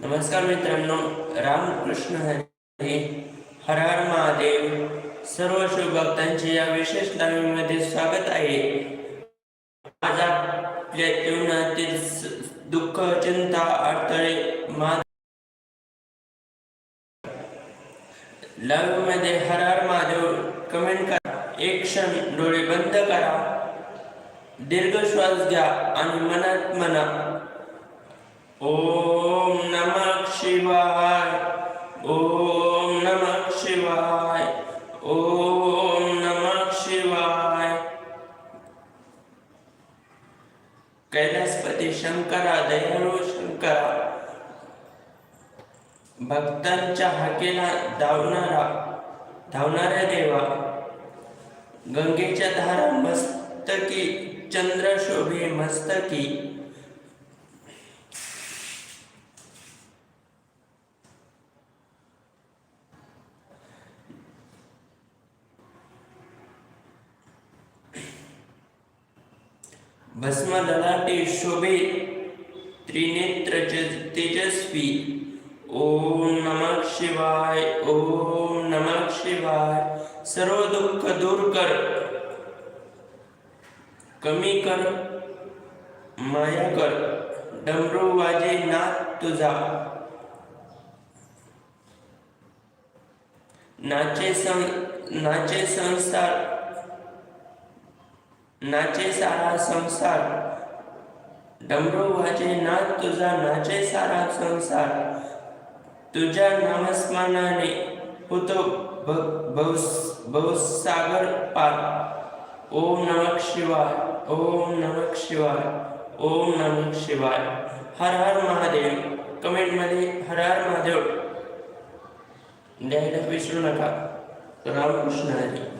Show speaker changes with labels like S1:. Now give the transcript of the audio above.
S1: नमस्कार मित्रांनो रामकृष्ण हरी हर हर महादेव. सर्व शिवभक्तांचे या विशेष लाईव्हमध्ये स्वागत आहे. आज आपल्या जीवनातील दुःख चिंता अडथळे मा लाईव्हमध्ये हर हर महादेव कमेंट करा. एक क्षण डोळे बंद करा. दीर्घ श्वास घ्या आणि मनात म्हणा ओम शिवाय. ओम नम शिवाय. ओम नम शिवाय. कैलासपती शंकरा दयाळू शंकरा. भक्तांच्या हाकेला धावणारा धावणाऱ्या देवा गंगेच्या धारा मस्तकी चंद्र शोभे मस्तकी भस्म ललाटे शोभे त्रिनेत्र तेजस्वी ओम नमः शिवाय ओम नमः शिवाय। सर्व दुःख दूर कर कमी कर माया कर डमरू वाजे नाथ तुझा। नाचे सं नाचे संसार नाचे सारा संसार. डमरू वाजे नाथ तुझा नाचे सारा संसार. तुझ्या नामस्मरणाने होतो भ- पार. ओम नमक शिवाय ओम नमक शिवाय ओम नमक शिवाय. हर हर महादेव कमेंटमध्ये हर हर महादेव. द्यायला विसरू नका. रामकृष्ण हरी.